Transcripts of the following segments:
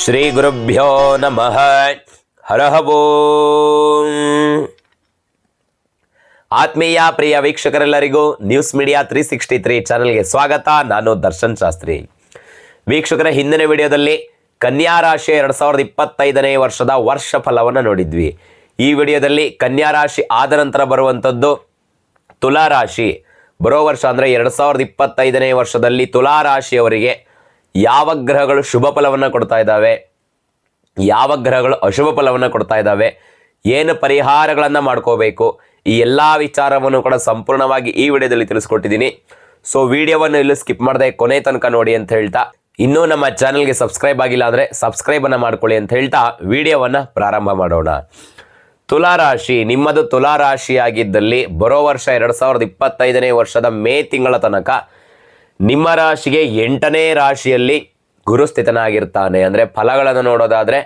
ಶ್ರೀ ಗುರುಭ್ಯೋ ನಮಃ ಹರಹವೋ ಆತ್ಮೀಯ ಪ್ರಿಯ ವೀಕ್ಷಕರೆಲ್ಲರಿಗೂ news media three sixty three ಚಾನಲ್ಗೆ ಸ್ವಾಗತ. ನಾನು ದರ್ಶನ್ ಶಾಸ್ತ್ರಿ. ವೀಕ್ಷಕರ, ಹಿಂದಿನ ವಿಡಿಯೋದಲ್ಲಿ ಕನ್ಯಾ ರಾಶಿ ಎರಡು ಸಾವಿರದ ಇಪ್ಪತ್ತೈದನೇ ವರ್ಷದ ವರ್ಷ ಫಲವನ್ನು ನೋಡಿದ್ವಿ. ಈ ವಿಡಿಯೋದಲ್ಲಿ ಕನ್ಯಾ ರಾಶಿ ಆದ ನಂತರ ಬರುವಂಥದ್ದು ತುಲಾ ರಾಶಿ. ಬರೋ ವರ್ಷ ಅಂದರೆ ಎರಡು ಸಾವಿರದ ಇಪ್ಪತ್ತೈದನೇ ವರ್ಷದಲ್ಲಿ ತುಲಾ ರಾಶಿಯವರಿಗೆ ಯಾವ ಗ್ರಹಗಳು ಶುಭ ಫಲವನ್ನು ಕೊಡ್ತಾ ಇದ್ದಾವೆ? ಯಾವ ಗ್ರಹಗಳು ಅಶುಭ ಫಲವನ್ನು ಕೊಡ್ತಾ ಇದ್ದಾವೆ? ಏನು ಪರಿಹಾರಗಳನ್ನು ಮಾಡ್ಕೋಬೇಕು? ಈ ಎಲ್ಲ ವಿಚಾರವನ್ನು ಕೂಡ ಸಂಪೂರ್ಣವಾಗಿ ಈ ವಿಡಿಯೋದಲ್ಲಿ ತಿಳಿಸ್ಕೊಟ್ಟಿದ್ದೀನಿ. ಸೊ ವಿಡಿಯೋವನ್ನು ಇಲ್ಲಿ ಸ್ಕಿಪ್ ಮಾಡದೆ ಕೊನೆ ತನಕ ನೋಡಿ ಅಂತ ಹೇಳ್ತಾ, ಇನ್ನೂ ನಮ್ಮ ಚಾನಲ್ಗೆ ಸಬ್ಸ್ಕ್ರೈಬ್ ಆಗಿಲ್ಲ ಅಂದರೆ ಸಬ್ಸ್ಕ್ರೈಬನ್ನು ಮಾಡ್ಕೊಳ್ಳಿ ಅಂತ ಹೇಳ್ತಾ ವಿಡಿಯೋವನ್ನು ಪ್ರಾರಂಭ ಮಾಡೋಣ. ತುಲಾರಾಶಿ, ನಿಮ್ಮದು ತುಲಾರಾಶಿಯಾಗಿದ್ದಲ್ಲಿ ಬರೋ ವರ್ಷ ಎರಡು ಸಾವಿರದ ಇಪ್ಪತ್ತೈದನೇ ವರ್ಷದ ಮೇ ತಿಂಗಳ ತನಕ ನಿಮ್ಮ ರಾಶಿಗೆ ಎಂಟನೇ ರಾಶಿಯಲ್ಲಿ ಗುರು ಸ್ಥಿತನಾಗಿರ್ತಾನೆ. ಅಂದರೆ ಫಲಗಳನ್ನು ನೋಡೋದಾದರೆ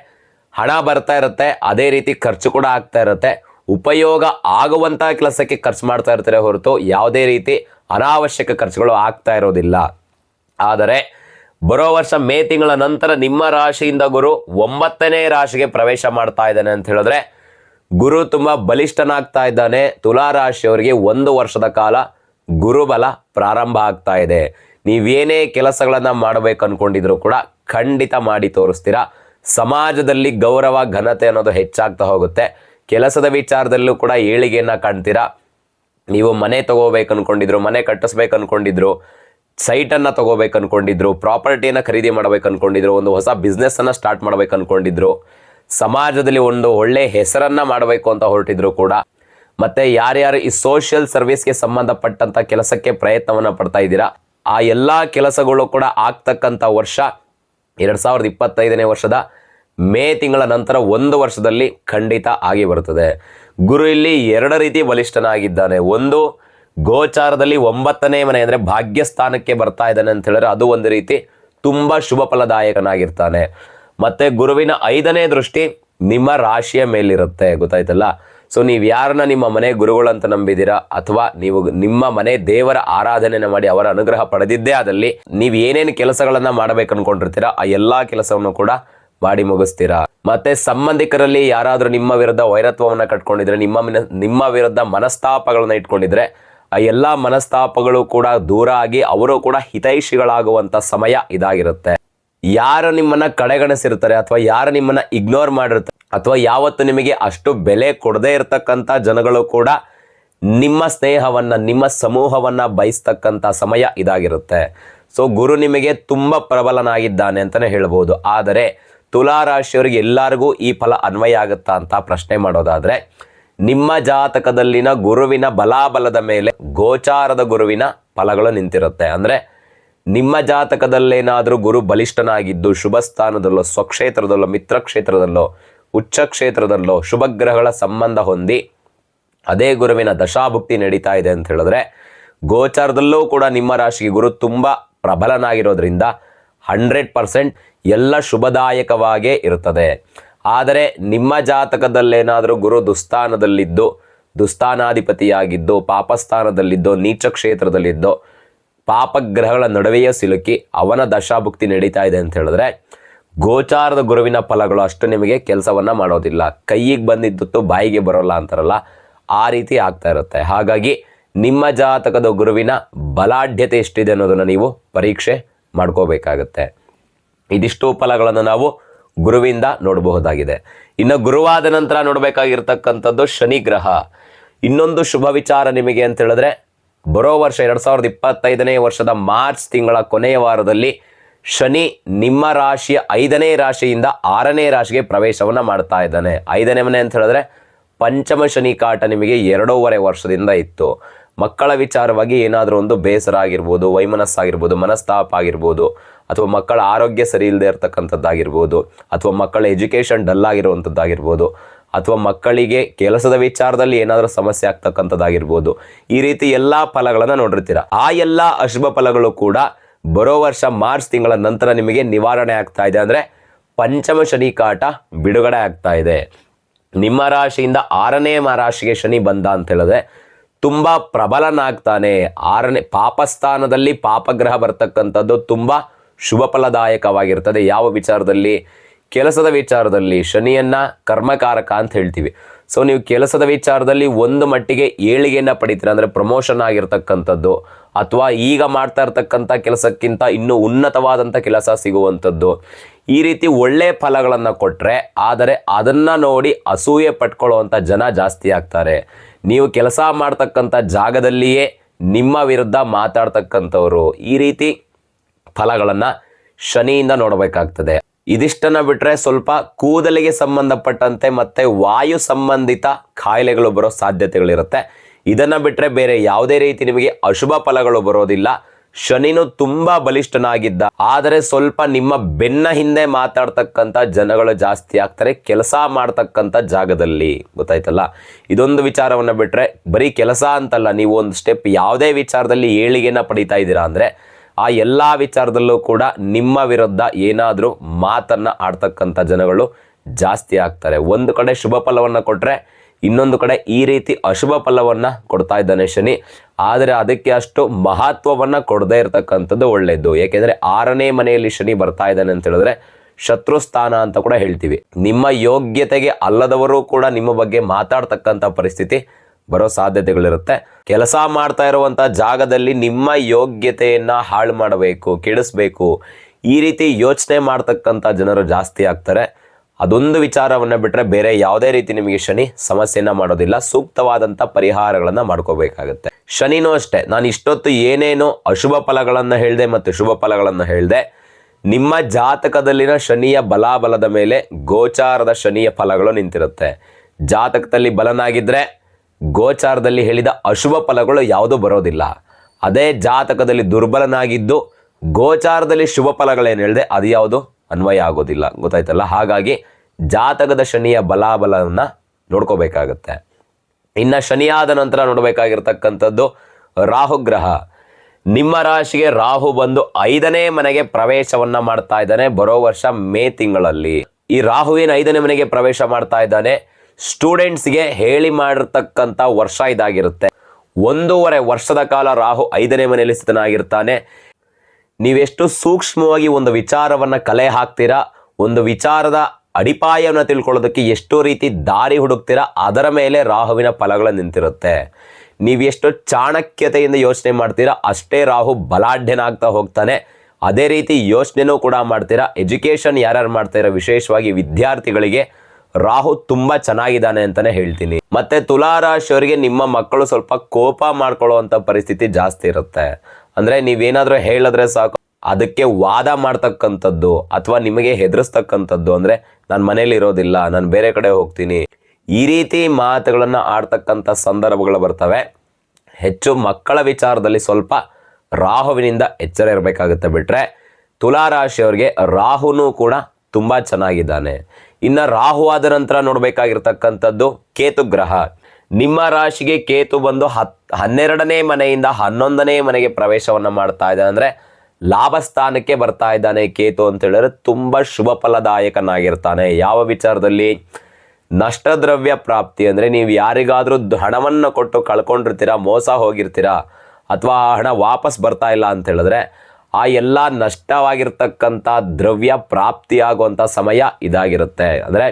ಹಣ ಬರ್ತಾ ಇರುತ್ತೆ, ಅದೇ ರೀತಿ ಖರ್ಚು ಕೂಡ ಆಗ್ತಾ ಇರುತ್ತೆ. ಉಪಯೋಗ ಆಗುವಂಥ ಕೆಲಸಕ್ಕೆ ಖರ್ಚು ಮಾಡ್ತಾ ಇರ್ತಾರೆ ಹೊರತು ಯಾವುದೇ ರೀತಿ ಅನಾವಶ್ಯಕ ಖರ್ಚುಗಳು ಆಗ್ತಾ ಇರೋದಿಲ್ಲ. ಆದರೆ ಬರೋ ವರ್ಷ ಮೇ ತಿಂಗಳ ನಂತರ ನಿಮ್ಮ ರಾಶಿಯಿಂದ ಗುರು ಒಂಬತ್ತನೇ ರಾಶಿಗೆ ಪ್ರವೇಶ ಮಾಡ್ತಾ ಇದ್ದಾನೆ ಅಂತ ಹೇಳಿದ್ರೆ ಗುರು ತುಂಬ ಬಲಿಷ್ಠನಾಗ್ತಾ ಇದ್ದಾನೆ. ತುಲಾ ರಾಶಿಯವರಿಗೆ ಒಂದು ವರ್ಷದ ಕಾಲ ಗುರುಬಲ ಪ್ರಾರಂಭ ಆಗ್ತಾ ಇದೆ. ನೀವೇನೇ ಕೆಲಸಗಳನ್ನು ಮಾಡಬೇಕು ಅಂದ್ಕೊಂಡಿದ್ರು ಕೂಡ ಖಂಡಿತ ಮಾಡಿ ತೋರಿಸ್ತೀರಾ? ಸಮಾಜದಲ್ಲಿ ಗೌರವ, ಘನತೆ ಅನ್ನೋದು ಹೆಚ್ಚಾಗ್ತಾ ಹೋಗುತ್ತೆ. ಕೆಲಸದ ವಿಚಾರದಲ್ಲೂ ಕೂಡ ಏಳಿಗೆಯನ್ನು ಕಾಣ್ತೀರಾ? ನೀವು ಮನೆ ತಗೋಬೇಕು ಅನ್ಕೊಂಡಿದ್ರು ಮನೆ ಕಟ್ಟಿಸ್ಬೇಕು ಅನ್ಕೊಂಡಿದ್ರು ಸೈಟನ್ನು ತಗೋಬೇಕು ಅನ್ಕೊಂಡಿದ್ರು ಪ್ರಾಪರ್ಟಿಯನ್ನು ಖರೀದಿ ಮಾಡ್ಬೇಕು ಅನ್ಕೊಂಡಿದ್ರು ಒಂದು ಹೊಸ ಬಿಸ್ನೆಸ್ಸನ್ನು ಸ್ಟಾರ್ಟ್ ಮಾಡ್ಬೇಕು ಅನ್ಕೊಂಡಿದ್ರು ಸಮಾಜದಲ್ಲಿ ಒಂದು ಒಳ್ಳೆ ಹೆಸರನ್ನ ಮಾಡಬೇಕು ಅಂತ ಹೊರಟಿದ್ರು ಕೂಡ ಮತ್ತೆ ಯಾರ್ಯಾರು ಈ ಸೋಷಿಯಲ್ ಸರ್ವಿಸ್ಗೆ ಸಂಬಂಧಪಟ್ಟಂತ ಕೆಲಸಕ್ಕೆ ಪ್ರಯತ್ನವನ್ನ ಪಡ್ತಾ ಇದ್ದೀರಾ, ಆ ಎಲ್ಲಾ ಕೆಲಸಗಳು ಕೂಡ ಆಗ್ತಕ್ಕಂಥ ವರ್ಷ ಎರಡ್ ಸಾವಿರದ ಇಪ್ಪತ್ತೈದನೇ ವರ್ಷದ ಮೇ ತಿಂಗಳ ನಂತರ ಒಂದು ವರ್ಷದಲ್ಲಿ ಖಂಡಿತ ಆಗಿ ಬರುತ್ತದೆ. ಗುರು ಇಲ್ಲಿ ಎರಡು ರೀತಿ ಬಲಿಷ್ಠನಾಗಿದ್ದಾನೆ. ಒಂದು, ಗೋಚಾರದಲ್ಲಿ ಒಂಬತ್ತನೇ ಮನೆ ಅಂದರೆ ಭಾಗ್ಯಸ್ಥಾನಕ್ಕೆ ಬರ್ತಾ ಇದ್ದಾನೆ ಅಂತ ಹೇಳಿದ್ರೆ ಅದು ಒಂದು ರೀತಿ ತುಂಬ ಶುಭ ಫಲದಾಯಕನಾಗಿರ್ತಾನೆ. ಮತ್ತೆ ಗುರುವಿನ ಐದನೇ ದೃಷ್ಟಿ ನಿಮ್ಮ ರಾಶಿಯ ಮೇಲಿರುತ್ತೆ. ಗೊತ್ತಾಯ್ತಲ್ಲ? ಸೊ ನೀವು ಯಾರನ್ನ ನಿಮ್ಮ ಮನೆ ಗುರುಗಳಂತ ನಂಬಿದ್ದೀರಾ ಅಥವಾ ನೀವು ನಿಮ್ಮ ಮನೆ ದೇವರ ಆರಾಧನೆನ ಮಾಡಿ ಅವರ ಅನುಗ್ರಹ ಪಡೆದಿದ್ದೇ ಆದಲ್ಲಿ ನೀವು ಏನೇನು ಕೆಲಸಗಳನ್ನ ಮಾಡಬೇಕು ಅನ್ಕೊಂಡಿರ್ತೀರಾ ಆ ಎಲ್ಲಾ ಕೆಲಸವನ್ನು ಕೂಡ ಮಾಡಿ ಮುಗಿಸ್ತೀರಾ? ಮತ್ತೆ ಸಂಬಂಧಿಕರಲ್ಲಿ ಯಾರಾದರೂ ನಿಮ್ಮ ವಿರುದ್ಧ ವೈರತ್ವವನ್ನ ಕಟ್ಕೊಂಡಿದ್ರೆ, ನಿಮ್ಮ ನಿಮ್ಮ ವಿರುದ್ಧ ಮನಸ್ತಾಪಗಳನ್ನ ಇಟ್ಕೊಂಡಿದ್ರೆ, ಆ ಎಲ್ಲ ಮನಸ್ತಾಪಗಳು ಕೂಡ ದೂರ ಆಗಿ ಅವರು ಕೂಡ ಹಿತೈಷಿಗಳಾಗುವಂತ ಸಮಯ ಇದಾಗಿರುತ್ತೆ. ಯಾರು ನಿಮ್ಮನ್ನ ಕಡೆಗಣಿಸಿರ್ತಾರೆ ಅಥವಾ ಯಾರು ನಿಮ್ಮನ್ನ ಇಗ್ನೋರ್ ಮಾಡಿರ್ತಾರೆ ಅಥವಾ ಯಾವತ್ತು ನಿಮಗೆ ಅಷ್ಟು ಬೆಲೆ ಕೊಡದೇ ಇರತಕ್ಕಂಥ ಜನಗಳು ಕೂಡ ನಿಮ್ಮ ಸ್ನೇಹವನ್ನು, ನಿಮ್ಮ ಸಮೂಹವನ್ನ ಬಯಸ್ತಕ್ಕಂಥ ಸಮಯ ಇದಾಗಿರುತ್ತೆ. ಸೊ ಗುರು ನಿಮಗೆ ತುಂಬ ಪ್ರಬಲನಾಗಿದ್ದಾನೆ ಅಂತಾನೆ ಹೇಳ್ಬೋದು. ಆದರೆ, ತುಲಾ ರಾಶಿಯವರಿಗೆ ಎಲ್ಲರಿಗೂ ಈ ಫಲ ಅನ್ವಯ ಆಗುತ್ತಾ ಅಂತ ಪ್ರಶ್ನೆ ಮಾಡೋದಾದ್ರೆ, ನಿಮ್ಮ ಜಾತಕದಲ್ಲಿನ ಗುರುವಿನ ಬಲಾಬಲದ ಮೇಲೆ ಗೋಚಾರದ ಗುರುವಿನ ಫಲಗಳು ನಿಂತಿರುತ್ತೆ. ಅಂದ್ರೆ ನಿಮ್ಮ ಜಾತಕದಲ್ಲೇನಾದರೂ ಗುರು ಬಲಿಷ್ಠನಾಗಿದ್ದು ಶುಭ ಸ್ಥಾನದಲ್ಲೋ, ಸ್ವಕ್ಷೇತ್ರದಲ್ಲೋ, ಮಿತ್ರ ಕ್ಷೇತ್ರದಲ್ಲೋ, ಉಚ್ಚ ಕ್ಷೇತ್ರದಲ್ಲೋ ಶುಭ ಗ್ರಹಗಳ ಸಂಬಂಧ ಹೊಂದಿ ಅದೇ ಗುರುವಿನ ದಶಾಭುಕ್ತಿ ನಡೀತಾ ಇದೆ ಅಂತ ಹೇಳಿದ್ರೆ ಗೋಚಾರದಲ್ಲೂ ಕೂಡ ನಿಮ್ಮ ರಾಶಿಗೆ ಗುರು ತುಂಬ ಪ್ರಬಲನಾಗಿರೋದ್ರಿಂದ ಹಂಡ್ರೆಡ್ ಪರ್ಸೆಂಟ್ ಎಲ್ಲ ಶುಭದಾಯಕವಾಗೇ ಇರುತ್ತದೆ. ಆದರೆ ನಿಮ್ಮ ಜಾತಕದಲ್ಲೇನಾದರೂ ಗುರು ದುಸ್ಥಾನದಲ್ಲಿದ್ದು, ದುಸ್ಥಾನಾಧಿಪತಿಯಾಗಿದ್ದು, ಪಾಪಸ್ಥಾನದಲ್ಲಿದ್ದೋ, ನೀಚ ಕ್ಷೇತ್ರದಲ್ಲಿದ್ದು ಪಾಪಗ್ರಹಗಳ ನಡುವೆಯೇ ಸಿಲುಕಿ ಅವನ ದಶಾಭುಕ್ತಿ ನಡೀತಾ ಇದೆ ಅಂತ ಹೇಳಿದ್ರೆ, ಗೋಚಾರದ ಗುರುವಿನ ಫಲಗಳು ಅಷ್ಟು ನಿಮಗೆ ಕೆಲಸವನ್ನ ಮಾಡೋದಿಲ್ಲ. ಕೈಗೆ ಬಂದಿದ್ದು ಬಾಯಿಗೆ ಬರೋಲ್ಲ ಅಂತಾರಲ್ಲ, ಆ ರೀತಿ ಆಗ್ತಾ ಇರುತ್ತೆ. ಹಾಗಾಗಿ ನಿಮ್ಮ ಜಾತಕದ ಗುರುವಿನ ಬಲಾಢ್ಯತೆ ಎಷ್ಟಿದೆ ಅನ್ನೋದನ್ನು ನೀವು ಪರೀಕ್ಷೆ ಮಾಡ್ಕೋಬೇಕಾಗತ್ತೆ. ಇದಿಷ್ಟು ಫಲಗಳನ್ನು ನಾವು ಗುರುವಿಂದ ನೋಡಬಹುದಾಗಿದೆ. ಇನ್ನು ಗುರುವಾದ ನಂತರ ನೋಡಬೇಕಾಗಿರ್ತಕ್ಕಂಥದ್ದು ಶನಿ ಗ್ರಹ ಇನ್ನೊಂದು ಶುಭ ವಿಚಾರ ನಿಮಗೆ ಅಂತ ಹೇಳಿದ್ರೆ ಬರೋ ವರ್ಷ ಎರಡು ಸಾವಿರದ ಇಪ್ಪತ್ತೈದನೇ ವರ್ಷದ ಮಾರ್ಚ್ ತಿಂಗಳ ಕೊನೆಯ ವಾರದಲ್ಲಿ ಶನಿ ನಿಮ್ಮ ರಾಶಿಯ ಐದನೇ ರಾಶಿಯಿಂದ ಆರನೇ ರಾಶಿಗೆ ಪ್ರವೇಶವನ್ನ ಮಾಡ್ತಾ ಇದ್ದಾನೆ. ಐದನೇ ಮನೆ ಅಂತ ಹೇಳಿದ್ರೆ ಪಂಚಮ ಶನಿ ಕಾಟ ನಿಮಗೆ ಎರಡೂವರೆ ವರ್ಷದಿಂದ ಇತ್ತು. ಮಕ್ಕಳ ವಿಚಾರವಾಗಿ ಏನಾದರೂ ಒಂದು ಬೇಸರ ಆಗಿರ್ಬೋದು, ವೈಮನಸ್ಸಾಗಿರ್ಬೋದು, ಮನಸ್ತಾಪ ಆಗಿರ್ಬೋದು, ಅಥವಾ ಮಕ್ಕಳ ಆರೋಗ್ಯ ಸರಿ ಇಲ್ಲದೆ ಇರತಕ್ಕಂಥದ್ದಾಗಿರ್ಬೋದು, ಅಥವಾ ಮಕ್ಕಳ ಎಜುಕೇಷನ್ ಡಲ್ ಆಗಿರುವಂಥದ್ದಾಗಿರ್ಬೋದು ಅಥವಾ ಮಕ್ಕಳಿಗೆ ಕೆಲಸದ ವಿಚಾರದಲ್ಲಿ ಏನಾದರೂ ಸಮಸ್ಯೆ ಆಗ್ತಕ್ಕಂಥದ್ದಾಗಿರ್ಬೋದು. ಈ ರೀತಿ ಎಲ್ಲ ಫಲಗಳನ್ನು ನೋಡಿರ್ತೀರ. ಆ ಎಲ್ಲ ಅಶುಭ ಫಲಗಳು ಕೂಡ ಬರೋ ವರ್ಷ ಮಾರ್ಚ್ ತಿಂಗಳ ನಂತರ ನಿಮಗೆ ನಿವಾರಣೆ ಆಗ್ತಾ ಇದೆ. ಅಂದರೆ ಪಂಚಮ ಶನಿ ಕಾಟ ಬಿಡುಗಡೆ ಆಗ್ತಾ ಇದೆ. ನಿಮ್ಮ ರಾಶಿಯಿಂದ ಆರನೇ ರಾಶಿಗೆ ಶನಿ ಬಂದ ಅಂತ ಹೇಳಿದ್ರೆ ತುಂಬ ಪ್ರಬಲನಾಗ್ತಾನೆ. ಆರನೇ ಪಾಪಸ್ಥಾನದಲ್ಲಿ ಪಾಪಗ್ರಹ ಬರ್ತಕ್ಕಂಥದ್ದು ತುಂಬ ಶುಭ ಫಲದಾಯಕವಾಗಿರ್ತದೆ. ಯಾವ ವಿಚಾರದಲ್ಲಿ ಕೆಲಸದ ವಿಚಾರದಲ್ಲಿ ಶನಿಯನ್ನ ಕರ್ಮಕಾರಕ ಅಂತ ಹೇಳ್ತೀವಿ. ಸೊ ನೀವು ಕೆಲಸದ ವಿಚಾರದಲ್ಲಿ ಒಂದು ಮಟ್ಟಿಗೆ ಏಳಿಗೆಯನ್ನು ಪಡಿತೀರ, ಅಂದರೆ ಪ್ರಮೋಷನ್ ಆಗಿರ್ತಕ್ಕಂಥದ್ದು, ಅಥವಾ ಈಗ ಮಾಡ್ತಾ ಇರ್ತಕ್ಕಂಥ ಕೆಲಸಕ್ಕಿಂತ ಇನ್ನೂ ಉನ್ನತವಾದಂಥ ಕೆಲಸ ಸಿಗುವಂಥದ್ದು, ಈ ರೀತಿ ಒಳ್ಳೆ ಫಲಗಳನ್ನು ಕೊಟ್ಟರೆ ಆದರೆ ಅದನ್ನು ನೋಡಿ ಅಸೂಯೆ ಪಟ್ಕೊಳ್ಳುವಂಥ ಜನ ಜಾಸ್ತಿ ಆಗ್ತಾರೆ. ನೀವು ಕೆಲಸ ಮಾಡ್ತಕ್ಕಂಥ ಜಾಗದಲ್ಲಿಯೇ ನಿಮ್ಮ ವಿರುದ್ಧ ಮಾತಾಡ್ತಕ್ಕಂಥವ್ರು ಈ ರೀತಿ ಫಲಗಳನ್ನು ಶನಿಯಿಂದ ನೋಡಬೇಕಾಗ್ತದೆ. ಇದಿಷ್ಟನ್ನ ಬಿಟ್ಟರೆ ಸ್ವಲ್ಪ ಕೂದಲಿಗೆ ಸಂಬಂಧಪಟ್ಟಂತೆ ಮತ್ತು ವಾಯು ಸಂಬಂಧಿತ ಕಾಯಿಲೆಗಳು ಬರೋ ಸಾಧ್ಯತೆಗಳಿರುತ್ತೆ. ಇದನ್ನು ಬಿಟ್ಟರೆ ಬೇರೆ ಯಾವುದೇ ರೀತಿ ನಿಮಗೆ ಅಶುಭ ಫಲಗಳು ಬರೋದಿಲ್ಲ. ಶನಿನು ತುಂಬ ಬಲಿಷ್ಠನಾಗಿದ್ದ, ಆದರೆ ಸ್ವಲ್ಪ ನಿಮ್ಮ ಬೆನ್ನ ಹಿಂದೆ ಮಾತಾಡ್ತಕ್ಕಂಥ ಜನಗಳು ಜಾಸ್ತಿ ಆಗ್ತಾರೆ, ಕೆಲಸ ಮಾಡ್ತಕ್ಕಂಥ ಜಾಗದಲ್ಲಿ. ಗೊತ್ತಾಯ್ತಲ್ಲ? ಇದೊಂದು ವಿಚಾರವನ್ನು ಬಿಟ್ಟರೆ ಬರೀ ಕೆಲಸ ಅಂತಲ್ಲ, ನೀವು ಒಂದು ಸ್ಟೆಪ್ ಯಾವುದೇ ವಿಚಾರದಲ್ಲಿ ಏಳಿಗೆನ ಪಡೀತಾ ಇದ್ದೀರಾ ಅಂದ್ರೆ ಆ ಎಲ್ಲ ವಿಚಾರದಲ್ಲೂ ಕೂಡ ನಿಮ್ಮ ವಿರುದ್ಧ ಏನಾದರೂ ಮಾತನ್ನು ಆಡ್ತಕ್ಕಂಥ ಜನಗಳು ಜಾಸ್ತಿ ಆಗ್ತಾರೆ. ಒಂದು ಕಡೆ ಶುಭ ಫಲವನ್ನು ಕೊಟ್ಟರೆ ಇನ್ನೊಂದು ಕಡೆ ಈ ರೀತಿ ಅಶುಭ ಫಲವನ್ನು ಕೊಡ್ತಾ ಇದ್ದಾನೆ ಶನಿ. ಆದರೆ ಅದಕ್ಕೆ ಅಷ್ಟು ಮಹತ್ವವನ್ನು ಕೊಡದೇ ಇರತಕ್ಕಂಥದ್ದು ಒಳ್ಳೆಯದು ಏಕೆಂದರೆ ಆರನೇ ಮನೆಯಲ್ಲಿ ಶನಿ ಬರ್ತಾ ಇದ್ದಾನೆ ಅಂತ ಹೇಳಿದ್ರೆ ಶತ್ರು ಸ್ಥಾನ ಅಂತ ಕೂಡ ಹೇಳ್ತೀವಿ. ನಿಮ್ಮ ಯೋಗ್ಯತೆಗೆ ಅಲ್ಲದವರು ಕೂಡ ನಿಮ್ಮ ಬಗ್ಗೆ ಮಾತಾಡ್ತಕ್ಕಂಥ ಪರಿಸ್ಥಿತಿ ಬರೋ ಸಾಧ್ಯತೆಗಳಿರುತ್ತೆ. ಕೆಲಸ ಮಾಡ್ತಾ ಇರುವಂಥ ಜಾಗದಲ್ಲಿ ನಿಮ್ಮ ಯೋಗ್ಯತೆಯನ್ನ ಹಾಳು ಮಾಡಬೇಕು, ಕೆಡಿಸ್ಬೇಕು. ಈ ರೀತಿ ಯೋಚನೆ ಮಾಡ್ತಕ್ಕಂಥ ಜನರು ಜಾಸ್ತಿ ಆಗ್ತಾರೆ. ಅದೊಂದು ವಿಚಾರವನ್ನು ಬಿಟ್ಟರೆ ಬೇರೆ ಯಾವುದೇ ರೀತಿ ನಿಮಗೆ ಶನಿ ಸಮಸ್ಯೆನ ಮಾಡೋದಿಲ್ಲ. ಸೂಕ್ತವಾದಂಥ ಪರಿಹಾರಗಳನ್ನು ಮಾಡ್ಕೋಬೇಕಾಗುತ್ತೆ. ಶನಿನೂ ಅಷ್ಟೇ. ನಾನು ಇಷ್ಟೊತ್ತು ಏನೇನು ಅಶುಭ ಫಲಗಳನ್ನು ಹೇಳಿದೆ ಮತ್ತು ಶುಭ ಫಲಗಳನ್ನು ಹೇಳಿದೆ. ನಿಮ್ಮ ಜಾತಕದಲ್ಲಿನ ಶನಿಯ ಬಲಾಬಲದ ಮೇಲೆ ಗೋಚಾರದ ಶನಿಯ ಫಲಗಳು ನಿಂತಿರುತ್ತೆ. ಜಾತಕದಲ್ಲಿ ಬಲನಾಗಿದ್ದರೆ ಗೋಚಾರದಲ್ಲಿ ಹೇಳಿದ ಅಶುಭ ಫಲಗಳು ಯಾವುದೂ ಬರೋದಿಲ್ಲ. ಅದೇ ಜಾತಕದಲ್ಲಿ ದುರ್ಬಲನಾಗಿದ್ದು ಗೋಚಾರದಲ್ಲಿ ಶುಭ ಫಲಗಳೇನು ಹೇಳಿದೆ, ಅದು ಯಾವುದು? ಅನ್ವಯ ಆಗೋದಿಲ್ಲ. ಗೊತ್ತಾಯ್ತಲ್ಲ? ಹಾಗಾಗಿ ಜಾತಕದ ಶನಿಯ ಬಲಾಬಲವನ್ನು ನೋಡ್ಕೋಬೇಕಾಗತ್ತೆ. ಇನ್ನು ಶನಿಯಾದ ನಂತರ ನೋಡಬೇಕಾಗಿರ್ತಕ್ಕಂಥದ್ದು ರಾಹುಗ್ರಹ. ನಿಮ್ಮ ರಾಶಿಗೆ ರಾಹು ಬಂದು ಐದನೇ ಮನೆಗೆ ಪ್ರವೇಶವನ್ನ ಮಾಡ್ತಾ ಇದ್ದಾನೆ ಬರೋ ವರ್ಷ ಮೇ ತಿಂಗಳಲ್ಲಿ. ಈ ರಾಹುವಿನ ಐದನೇ ಮನೆಗೆ ಪ್ರವೇಶ ಮಾಡ್ತಾ ಇದ್ದಾನೆ. ಸ್ಟೂಡೆಂಟ್ಸ್ಗೆ ಹೇಳಿ ಮಾಡಿರ್ತಕ್ಕಂಥ ವರ್ಷ ಇದಾಗಿರುತ್ತೆ. ಒಂದೂವರೆ ವರ್ಷದ ಕಾಲ ರಾಹು ಐದನೇ ಮನೆಯಲ್ಲಿ ಸ್ಥಿತನಾಗಿರ್ತಾನೆ. ನೀವೆಷ್ಟು ಸೂಕ್ಷ್ಮವಾಗಿ ಒಂದು ವಿಚಾರವನ್ನು ಕಲೆ ಹಾಕ್ತೀರಾ, ಒಂದು ವಿಚಾರದ ಅಡಿಪಾಯವನ್ನು ತಿಳ್ಕೊಳ್ಳೋದಕ್ಕೆ ಎಷ್ಟು ರೀತಿ ದಾರಿ ಹುಡುಕ್ತೀರಾ, ಅದರ ಮೇಲೆ ರಾಹುವಿನ ಫಲಗಳು ನಿಂತಿರುತ್ತೆ. ನೀವು ಎಷ್ಟು ಚಾಣಕ್ಯತೆಯಿಂದ ಯೋಚನೆ ಮಾಡ್ತೀರಾ, ಅಷ್ಟೇ ರಾಹು ಬಲಾಢ್ಯನಾಗ್ತಾ ಹೋಗ್ತಾನೆ. ಅದೇ ರೀತಿ ಯೋಚನೆನೂ ಕೂಡ ಮಾಡ್ತೀರಾ, ಎಜುಕೇಷನ್ ಯಾರ್ಯಾರು ಮಾಡ್ತೀರಾ ವಿಶೇಷವಾಗಿ ವಿದ್ಯಾರ್ಥಿಗಳಿಗೆ ರಾಹು ತುಂಬಾ ಚೆನ್ನಾಗಿದ್ದಾನೆ ಅಂತಾನೆ ಹೇಳ್ತೀನಿ. ಮತ್ತೆ ತುಲಾ ರಾಶಿಯವರಿಗೆ ನಿಮ್ಮ ಮಕ್ಕಳು ಸ್ವಲ್ಪ ಕೋಪ ಮಾಡ್ಕೊಳ್ಳುವಂತ ಪರಿಸ್ಥಿತಿ ಜಾಸ್ತಿ ಇರುತ್ತೆ. ಅಂದ್ರೆ ನೀವೇನಾದ್ರೂ ಹೇಳಿದ್ರೆ ಸಾಕು. ಅದಕ್ಕೆ ವಾದ ಮಾಡ್ತಕ್ಕಂಥದ್ದು ಅಥವಾ ನಿಮಗೆ ಹೆದರಿಸ್ತಕ್ಕಂಥದ್ದು ಅಂದ್ರೆ ನಾನು ಮನೇಲಿ ಇರೋದಿಲ್ಲ, ನಾನು ಬೇರೆ ಕಡೆ ಹೋಗ್ತೀನಿ. ಈ ರೀತಿ ಮಾತುಗಳನ್ನು ಆಡ್ತಕ್ಕಂಥ ಸಂದರ್ಭಗಳು ಬರ್ತವೆ. ಹೆಚ್ಚು ಮಕ್ಕಳ ವಿಚಾರದಲ್ಲಿ ಸ್ವಲ್ಪ ರಾಹುವಿನಿಂದ ಎಚ್ಚರ ಇರಬೇಕಾಗುತ್ತೆ ಬಿಟ್ರೆ ತುಲಾ ರಾಹುನೂ ರಾಹುನು ಕೂಡ ತುಂಬಾ ಚೆನ್ನಾಗಿದ್ದಾನೆ. ಇನ್ನ ರಾಹು ಆದ ನಂತರ ನೋಡಬೇಕಾಗಿರ್ತಕ್ಕಂಥದ್ದು ಕೇತು ಗ್ರಹ. ನಿಮ್ಮ ರಾಶಿಗೆ ಕೇತು ಬಂದು ಹತ್, ಹನ್ನೆರಡನೇ ಮನೆಯಿಂದ ಹನ್ನೊಂದನೇ ಮನೆಗೆ ಪ್ರವೇಶವನ್ನ ಮಾಡ್ತಾ ಇದ್ದಾನೆ. ಅಂದ್ರೆ ಲಾಭ ಸ್ಥಾನಕ್ಕೆ ಬರ್ತಾ ಇದ್ದಾನೆ ಕೇತು ಅಂತ ಹೇಳಿದ್ರೆ ತುಂಬಾ ಶುಭ ಫಲದಾಯಕನಾಗಿರ್ತಾನೆ. ಯಾವ ವಿಚಾರದಲ್ಲಿ? ನಷ್ಟದ್ರವ್ಯ ಪ್ರಾಪ್ತಿ ಅಂದ್ರೆ ನೀವು ಯಾರಿಗಾದರೂ ಹಣವನ್ನು ಕೊಟ್ಟು ಕಳ್ಕೊಂಡಿರ್ತೀರಾ, ಮೋಸ ಹೋಗಿರ್ತೀರಾ, ಅಥವಾ ಆ ಹಣ ವಾಪಸ್ ಬರ್ತಾ ಇಲ್ಲ ಅಂತ ಹೇಳಿದ್ರೆ ಆ ಎಲ್ಲ ನಷ್ಟವಾಗಿರ್ತಕ್ಕಂಥ ದ್ರವ್ಯ ಪ್ರಾಪ್ತಿಯಾಗುವಂಥ ಸಮಯ ಇದಾಗಿರುತ್ತೆ. ಅಂದರೆ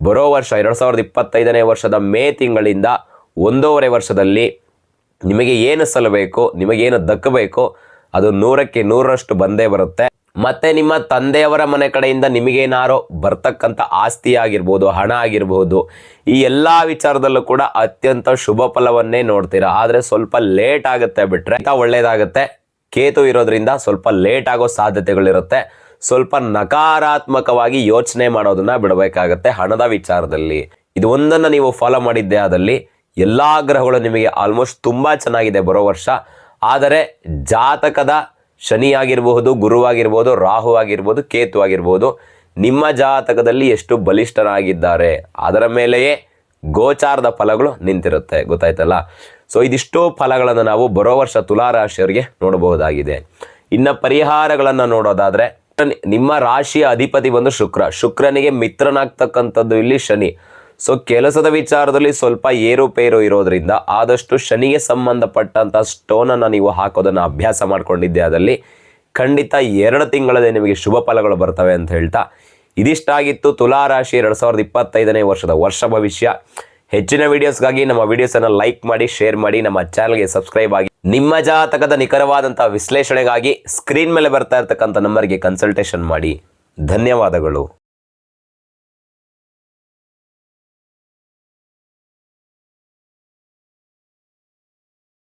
ಬರೋ ವರ್ಷ ಎರಡು ಸಾವಿರದ ಇಪ್ಪತ್ತೈದನೇ ವರ್ಷದ ಮೇ ತಿಂಗಳಿಂದ ಒಂದೂವರೆ ವರ್ಷದಲ್ಲಿ ನಿಮಗೆ ಏನು ಸಲ್ಲಬೇಕು, ನಿಮಗೇನು ದಕ್ಕಬೇಕು ಅದು ನೂರಕ್ಕೆ ನೂರರಷ್ಟು ಬಂದೇ ಬರುತ್ತೆ. ಮತ್ತೆ ನಿಮ್ಮ ತಂದೆಯವರ ಮನೆ ಕಡೆಯಿಂದ ನಿಮಗೇನಾರೋ ಬರ್ತಕ್ಕಂಥ ಆಸ್ತಿ ಆಗಿರ್ಬೋದು ಹಣ ಆಗಿರ್ಬೋದು, ಈ ಎಲ್ಲ ವಿಚಾರದಲ್ಲೂ ಕೂಡ ಅತ್ಯಂತ ಶುಭ ಫಲವನ್ನೇ ನೋಡ್ತೀರಾ. ಆದರೆ ಸ್ವಲ್ಪ ಲೇಟ್ ಆಗುತ್ತೆ ಬಿಟ್ರೆ ಒಳ್ಳೇದಾಗುತ್ತೆ? ಕೇತು ಇರೋದ್ರಿಂದ ಸ್ವಲ್ಪ ಲೇಟ್ ಆಗೋ ಸಾಧ್ಯತೆಗಳಿರುತ್ತೆ. ಸ್ವಲ್ಪ ನಕಾರಾತ್ಮಕವಾಗಿ ಯೋಚನೆ ಮಾಡೋದನ್ನ ಬಿಡಬೇಕಾಗತ್ತೆ ಹಣದ ವಿಚಾರದಲ್ಲಿ. ಇದು ಒಂದನ್ನು ನೀವು ಫಾಲೋ ಮಾಡಿದ್ದೆ ಆದಲ್ಲಿ ಎಲ್ಲ ಗ್ರಹಗಳು ನಿಮಗೆ ಆಲ್ಮೋಸ್ಟ್ ತುಂಬಾ ಚೆನ್ನಾಗಿದೆ ಬರೋ ವರ್ಷ. ಆದರೆ ಜಾತಕದ ಶನಿ ಆಗಿರಬಹುದು, ಗುರು ಆಗಿರ್ಬೋದು, ರಾಹು ಆಗಿರ್ಬೋದು, ಕೇತು ಆಗಿರ್ಬೋದು, ನಿಮ್ಮ ಜಾತಕದಲ್ಲಿ ಎಷ್ಟು ಬಲಿಷ್ಠರಾಗಿದ್ದಾರೆ ಅದರ ಮೇಲೆಯೇ ಗೋಚಾರದ ಫಲಗಳು ನಿಂತಿರುತ್ತೆ. ಗೊತ್ತಾಯ್ತಲ್ಲ? ಸೊ ಇದಿಷ್ಟೋ ಫಲಗಳನ್ನು ನಾವು ಬರೋ ವರ್ಷ ತುಲಾ ರಾಶಿಯವರಿಗೆ ನೋಡಬಹುದಾಗಿದೆ. ಇನ್ನು ಪರಿಹಾರಗಳನ್ನು ನೋಡೋದಾದರೆ ನಿಮ್ಮ ರಾಶಿಯ ಅಧಿಪತಿ ಬಂದು ಶುಕ್ರ. ಶುಕ್ರನಿಗೆ ಮಿತ್ರನಾಗ್ತಕ್ಕಂಥದ್ದು ಇಲ್ಲಿ ಶನಿ. ಸೊ ಕೆಲಸದ ವಿಚಾರದಲ್ಲಿ ಸ್ವಲ್ಪ ಏರುಪೇರು ಇರೋದ್ರಿಂದ ಆದಷ್ಟು ಶನಿಗೆ ಸಂಬಂಧಪಟ್ಟಂಥ ಸ್ಟೋನ್ ಅನ್ನ ನೀವು ಹಾಕೋದನ್ನ ಅಭ್ಯಾಸ ಮಾಡಿಕೊಂಡಿದ್ದೆ. ಖಂಡಿತ ಎರಡು ತಿಂಗಳಲ್ಲಿ ನಿಮಗೆ ಶುಭ ಫಲಗಳು ಬರ್ತವೆ ಅಂತ ಹೇಳ್ತಾ, ಇದಿಷ್ಟಾಗಿತ್ತು ತುಲಾರಾಶಿ ತುಲಾ ರಾಶಿ ಎರಡು ಸಾವಿರದ ಇಪ್ಪತ್ತೈದನೇ ವರ್ಷದ ವರ್ಷ ಭವಿಷ್ಯ. ಹೆಚ್ಚಿನ ವಿಡಿಯೋಸ್ಗಾಗಿ ನಮ್ಮ ವಿಡಿಯೋಸನ್ನು ಲೈಕ್ ಮಾಡಿ ಶೇರ್ ಮಾಡಿ, ನಮ್ಮ ಚಾನಲ್ಗೆ ಸಬ್ಸ್ಕ್ರೈಬ್ ಆಗಿ, ನಿಮ್ಮ ಜಾತಕದ ನಿಖರವಾದಂತಹ ವಿಶ್ಲೇಷಣೆಗಾಗಿ ಸ್ಕ್ರೀನ್ ಮೇಲೆ ಬರ್ತಾ ಇರತಕ್ಕಂಥ ನಂಬರ್ಗೆ ಕನ್ಸಲ್ಟೇಷನ್ ಮಾಡಿ. ಧನ್ಯವಾದಗಳು.